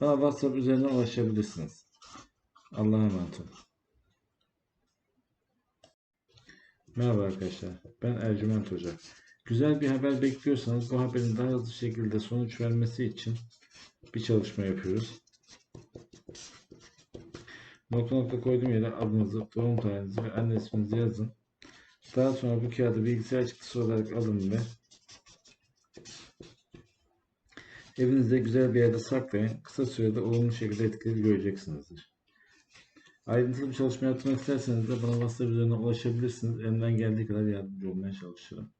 bana WhatsApp üzerinden ulaşabilirsiniz. Allah'a emanet olun. Merhaba arkadaşlar. Ben Ercüment Hoca. Güzel bir haber bekliyorsanız bu haberin daha hızlı şekilde sonuç vermesi için bir çalışma yapıyoruz. Nokta nokta koyduğum yere adınızı, doğum tarihinizi ve anne isminizi yazın. Daha sonra bu kağıdı bilgisayar çıktısı olarak alın ve evinizde güzel bir yerde saklayın. Kısa sürede olumlu şekilde etkileri göreceksinizdir. Ayrıntılı bir çalışma yapmak isterseniz de bana WhatsApp üzerinden ulaşabilirsiniz. Elimden geldiği kadar yardımcı olmaya çalışırım.